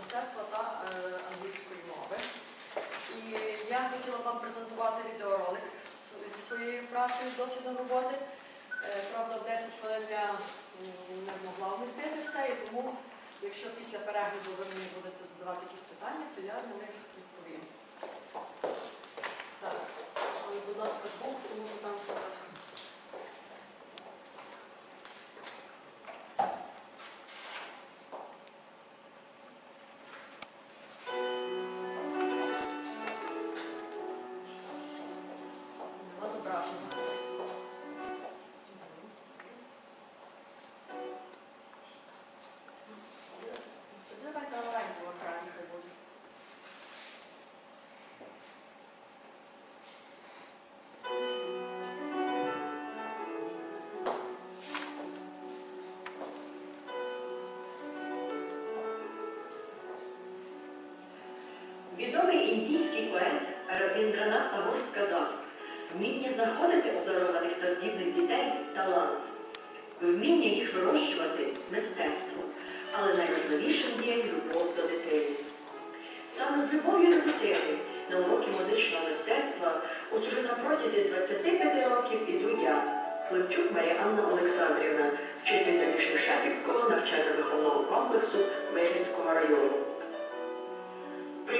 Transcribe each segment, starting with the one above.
мистецтва та е, англійської мови. І я хотіла вам презентувати відеоролик зі своєю працею, з досвідом роботи. Е, Правда, в 10 хвилин я не змогла вмістити все, і тому, якщо після перегляду ви мені будете задавати якісь питання, то я на них відповім. Так, будь ласка, звук, тому що там Відомий індійський поет Рабіндранат Тавор сказав: вміння знаходити обдарованих та здібних дітей талант, вміння їх вирощувати мистецтво, але найважливішим є любов до дитини. Саме з любов'ю до дитини на уроки музичного мистецтва ось уже на протязі 25 років іду я, Климчук Марія Анна Олександрівна, вчитель Домішньошепівського навчально-виховного комплексу Вихідського району.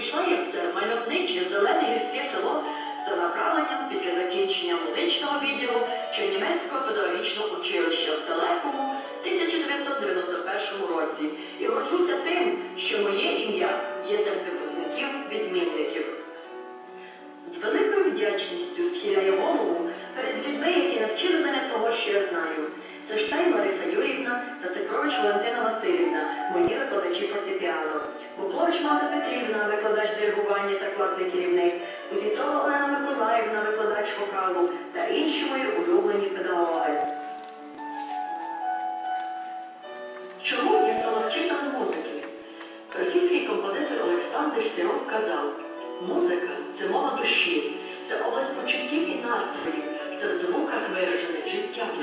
Прийшла я в це мальовниче зелене гірське село за направленням після закінчення музичного відділу Чернівецького педагогічного училища в далекому 1991 році і горджуся тим, що моє ім'я є серед випускників відмінників. З великою вдячністю схиляю голову перед людьми, які навчили мене того, що я знаю.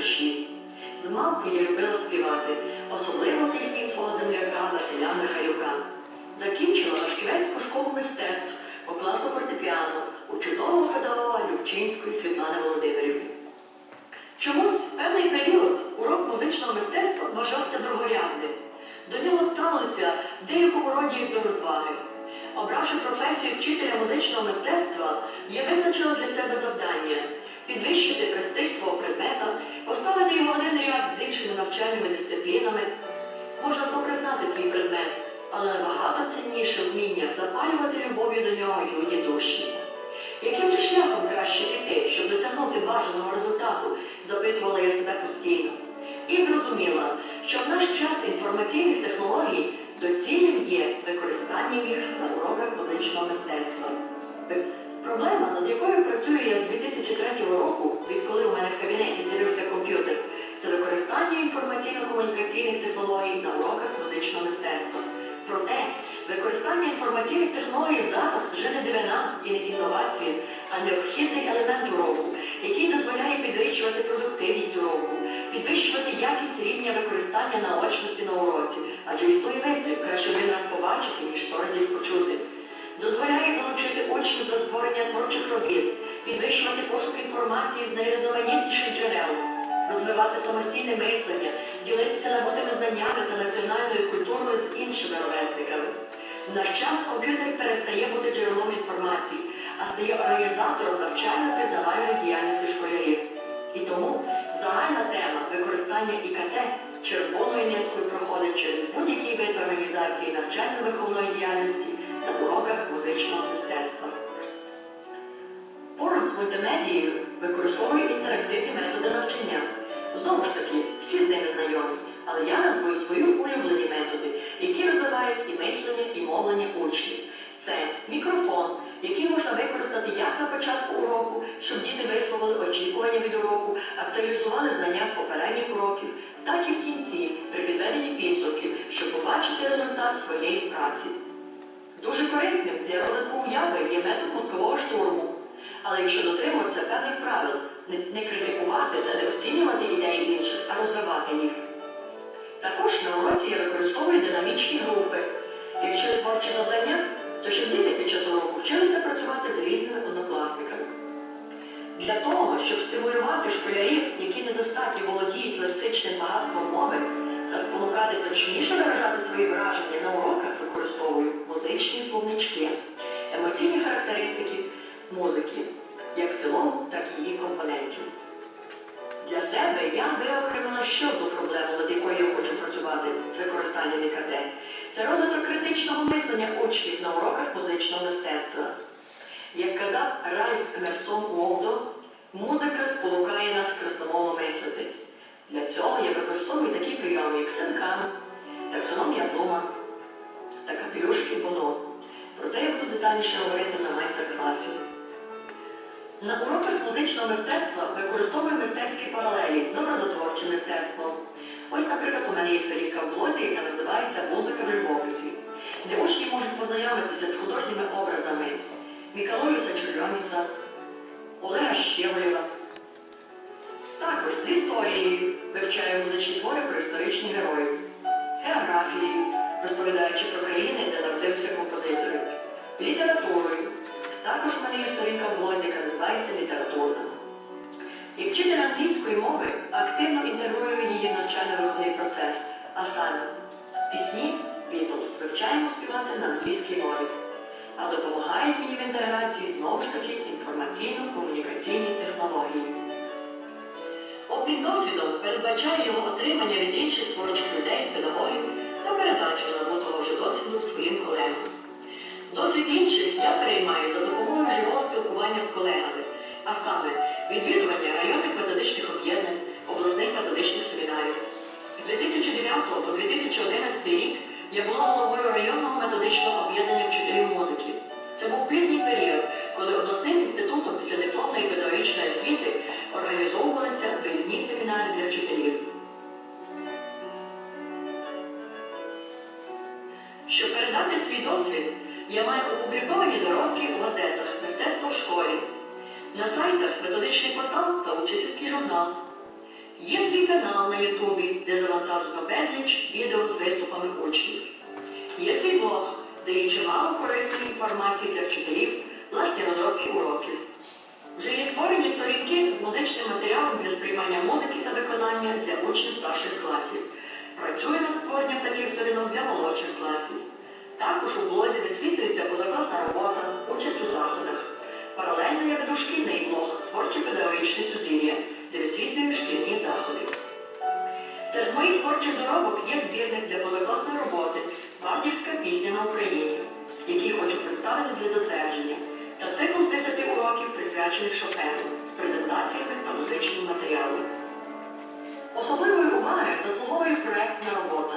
Душі. Змалку я любила співати, особливо пісні свого земляка Василя Михайлюка. Закінчила Вашківецьку школу мистецтв по класу фортепіано у чудового педагога Любчинської Світлани Володимирівни. Чомусь певний період урок музичного мистецтва вважався другорядним. До нього ставилися в деякому роді до розваги. Обравши професію вчителя музичного мистецтва, я визначила для себе завдання підвищити престиж свого предмета, поставити в один ряд з іншими навчальними дисциплінами. Можна добре знати свій предмет, але набагато цінніше вміння запалювати любов'ю до нього людні душі. Яким же шляхом краще піти, щоб досягнути бажаного результату, запитувала я себе постійно. І зрозуміла, що в наш час інформаційних технологій доцільним є використання їх на уроках музичного мистецтва. Проблема, над якою працюю я з використання наочності на уроці, адже існує вислів, краще один раз побачити, ніж сто разів почути. Дозволяє залучити учнів до створення творчих робіт, підвищувати пошук інформації з найрізноманітніших джерел, розвивати самостійне мислення, ділитися набутими знаннями та національною культурою з іншими ровесниками. В наш час комп'ютер перестає бути джерелом інформації, а стає організатором навчально-пізнавальної діяльності школярів. І тому загальна тема використання ІКТ червоною ниткою проходить через будь-який вид організації навчально-виховної діяльності на уроках музичного мистецтва. Поруч з мультимедією використовую інтерактивні методи навчання. Знову ж таки, всі з ними знайомі, але я назву свої улюблені методи, які розвивають і мислення, і мовлення учнів. Це мікрофон, який можна використати як на початку уроку, щоб діти висловили очікування від уроку, актуалізували знання з попередніх уроків, так і в кінці, при підведенні підсумків, щоб побачити результат своєї праці. Дуже корисним для розвитку уяви є метод мозкового штурму. Але якщо дотримуватися певних правил, не, критикувати та не оцінювати ідеї інших, а розвивати їх. Також на уроці я використовую динамічні групи. Якщо творчі завдання, то щоб діти під час уроку вчилися працювати з різними однокласниками. Для того, щоб стимулювати школярів, які недостатньо володіють лексичним багатством мови, та спонукати точніше виражати свої враження на уроках, використовую музичні словнички, емоційні характеристики музики, як в цілому, так і її компонентів. Для себе я виокремила ще одну проблему, над якою я хочу працювати з використанням ІКТ. Це розвиток критичного мислення учнів на уроках музичного мистецтва. Як казав Ральф Емерсон Уолдо, музика спонукає нас красномовно мислити. Для цього я використовую такі прийоми, як синкан, таксономія Блума та капелюшки Боно. Про це я буду детальніше говорити на майстер-класі. На уроках музичного мистецтва використовую мистецькі паралелі з образотворчим мистецтвом. Ось, наприклад, у мене є сторінка в блозі, яка називається Музика в живописі, де учні можуть познайомитися з художніми образами Мікалоюса Чульоніса, Олега Щеголєва. Також з історією. Вивчаю музичні твори про історичних героїв, географією, розповідаючи про країни, де народився композитори, літературою. Також у мене є сторінка в блозі, яка називається Літературна. Як вчитель англійської мови активно інтегрую її навчально-виховний процес, а саме пісні Beatles. Вивчаємо співати на англійській мові, а допомагають мені в інтеграції знову ж таки інформаційно-комунікаційні технології. Обмін досвідом передбачає його отримання від інших творчих людей, педагогів та передачу набутого вже досвіду своїм колегам. Досвід інших я переймаю за допомогою живого спілкування з колегами, а саме відвідування районних методичних об'єднань, обласних методичних семінарів. З 2009 по 2011 рік я була головою районного методичного об'єднання вчителів музики. Це був плідний період, коли обласним інститутом після дипломної педагогічної освіти організовувалися виїзні семінари для вчителів. Щоб передати свій досвід, я маю опубліковані доробки у газетах Мистецтво в школі, на сайтах методичний портал та учительський журнал. Є свій канал на Ютубі, де завантажено безліч відео з виступами учнів. Є свій блог, де є чимало корисної інформації для вчителів, власні розробки уроків. Вже є створені сторінки з музичним матеріалом для сприймання музики та виконання для учнів старших класів. Працює над створенням таких сторінок для молодших класів. Також у блозі висвітлюється позакласна робота, участь у заходах. Паралельно я веду шкільний блог Творче педагогічне сузір'я, де висвітлюю шкільні заходи. Серед моїх творчих доробок є збірник для позакласної роботи Бардівська пісня на Україні, який хочу представити для затвердження, та цикл з 10 уроків, присвячених Шопену, з презентаціями та музичним матеріалом. Особливої уваги заслуговує проєктна робота.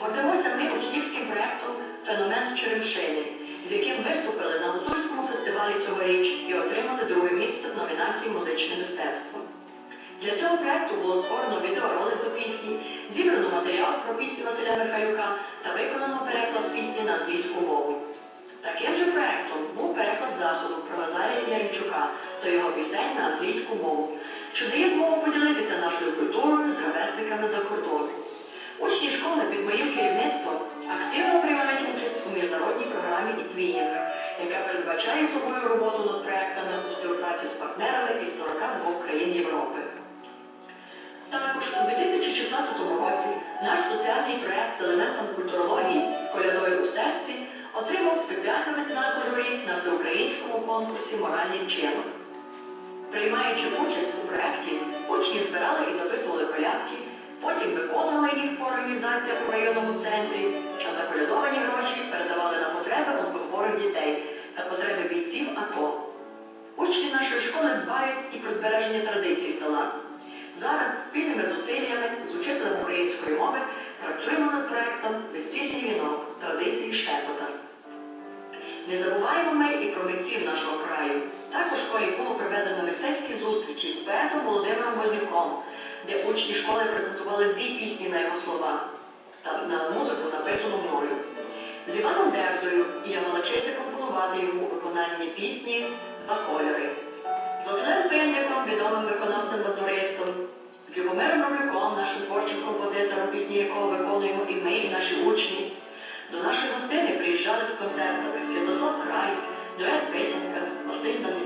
Гордимося ми учнівським проєктом Феномен Черемшини, з яким виступили на Гуцульському фестивалі цьогоріч і отримали друге місце в номінації Музичне мистецтво. Для цього проєкту було створено відеоролик до пісні, зібрано матеріал про пісню Василя Михайлюка та виконано переклад пісні на англійську мову. Таким же проєктом був переклад заходу про Назарія Яричука та його пісень на англійську мову, що дає змогу поділитися нашою культурою з ровесниками за кордону. Учні школи під моїм керівництвом активно приймають участь у міжнародній програмі «Ітвінінг», яка передбачає собою роботу над проектами у співпраці з партнерами із 42 країн Європи. Також у 2016 році наш соціальний проект з елементом культурології з колядою у серці отримав спеціальну відзнаку журі на всеукраїнському конкурсі Моральний вчинок. Приймаючи участь у проєкті, учні збирали і записували колядки, потім виконували їх по організаціях у районному центрі, а заколядовані гроші передавали на потреби онкохворих дітей та потреби бійців АТО. Учні нашої школи дбають і про збереження традицій села. Зараз спільними зусиллями з учителем української мови працюємо над проектом Весільний вінок традиції шепота. Не забуваємо ми і про митців нашого краю. Також в школі було проведено мистецькі зустрічі з поетом Володимиром Вознюком, де учні школи презентували дві пісні на його слова та на музику, написану мною. З Іваном Дерзою я мала честь компонувати йому у виконанні пісні Два кольори. з Василем Пинником, відомим виконавцем бандуристом, з Любомиром Ромляком, нашим творчим композитором, пісні якого виконуємо і ми, і наші учні. До нашої гостини приїжджали з концертами Святослав Край, дует Писанка, Василь Данилюк.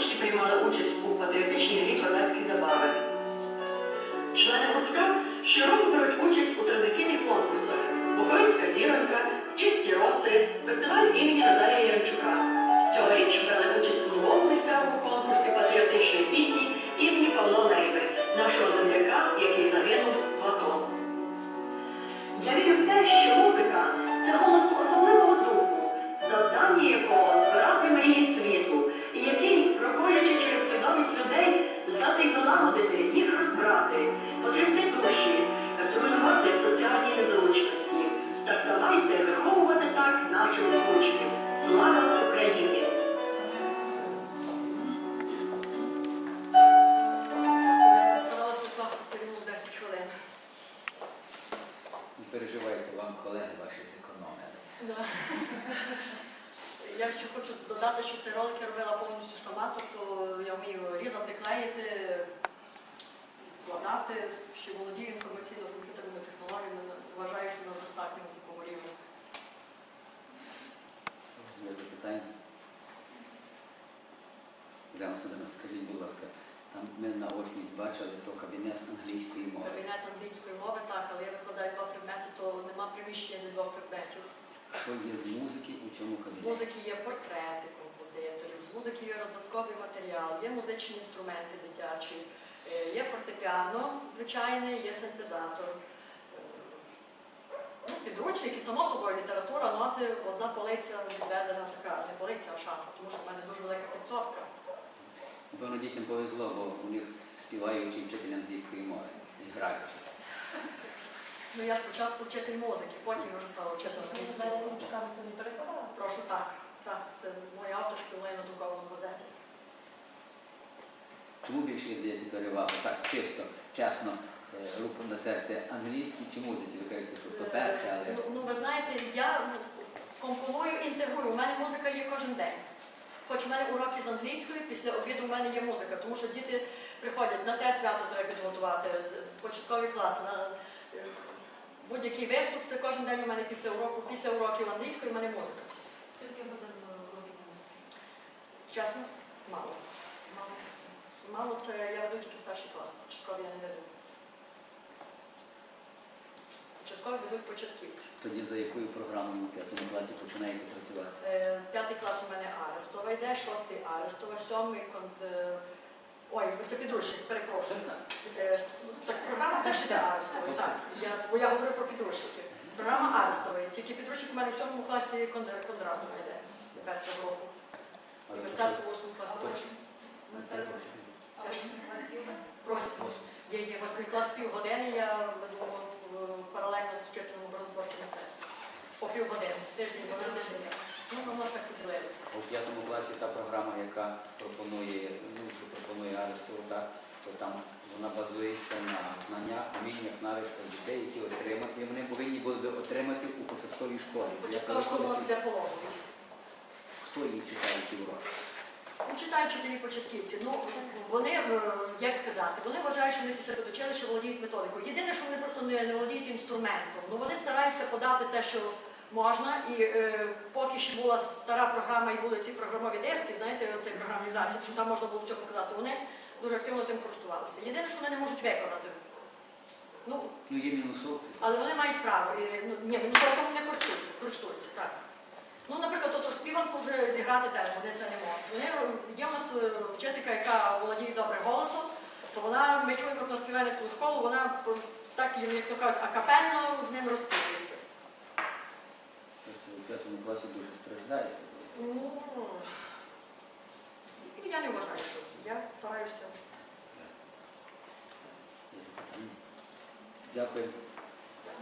Учні приймали участь у патріотичній грі козацькі забави. Члени гуртка щороку беруть участь у традиційних конкурсах Сидорівна, скажіть, будь ласка, там ми на очність бачили, то кабінет англійської мови. Кабінет англійської мови, так, але я викладаю два предмети, то нема приміщення для двох предметів. Що є з музики у цьому З музики є портрети композиторів, з музики є роздатковий матеріал, є музичні інструменти дитячі, е, є фортепіано звичайне, є синтезатор. Е, Ну, підручники, само собою, література, ноти, одна полиця відведена така, не полиця, а шафа, тому що в мене дуже велика підсобка. Напевно, дітям повезло, бо у них співаючий вчитель англійської мови і граючий. Ну, я спочатку вчитель музики, потім вже стала вчитель ручками самі перекладали. Прошу так, так, це моє авторське в на друкованому газеті. Чому більше даєте перевагу? Так, чисто, чесно, е, руку на серце, англійській чи музиці? Ви кажете, що то перше, але Ну, ну ви знаєте, я ну, компоную, інтегрую. У мене музика є кожен день. Хоч у мене уроки з англійської, після обіду в мене є музика, тому що діти приходять на те свято треба підготувати, початкові класи. На е, будь-який виступ це кожен день у мене після уроку, після уроків англійської в мене музика. Скільки годин років музики? Чесно, мало. Мало. Це я веду тільки старший клас, початкові я не веду. Початкові ведуть початківці. тоді за якою програмою у п'ятому класі починаєте працювати? Е, П'ятий клас у мене Арестова йде, шостий Арестова, сьомий кон... е, Ой, це підручник, перепрошую. Е, Так, програма теж йде Арестової, так. Я, бо я говорю про підручники. Програма Арестової. Тільки підручник у мене в сьомому класі Кондра- Кондратова йде тепер цього року. І мистецтво в восьмому класі теж. Мистецтво. Прошу. Є, є восьмий клас півгодини, я паралельно з вчителем образотворчого мистецтва. По півгодини, тиждень, бо тиждень. Ну, нас так поділили. А У п'ятому класі та програма, яка пропонує, ну, що пропонує так, то там вона базується на знаннях, вміннях, навичках дітей, які отримати, і вони повинні були отримати у початковій школі. Початкова школа йде. Хто її читає ці уроки? Читають вчителі початківці. Ну, вони, е, як сказати, вони вважають, що вони після педучилища володіють методикою. Єдине, що вони просто не, не володіють інструментом. Ну, вони стараються подати те, що можна. І е, поки ще була стара програма і були ці програмові диски, знаєте, оцей програмний засіб, що там можна було все показати, вони дуже активно тим користувалися. Єдине, що вони не можуть виконати. Ну, Ну, є мінусовки. але вони мають право. І, ну, ні, цілком не користуються, користуються, так. Ну, наприклад, от співанку вже зіграти теж, вони це не можуть. Вони, є у нас е, вчителька, яка володіє добре голосом, то вона, ми чуємо, як вона співає цілу школу, вона е, так, як то кажуть, акапельно з ним розпівується. Просто у п'ятому класі дуже страждає. Ну, я не вважаю, що я стараюся. Дякую.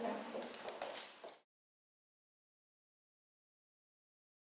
Дякую.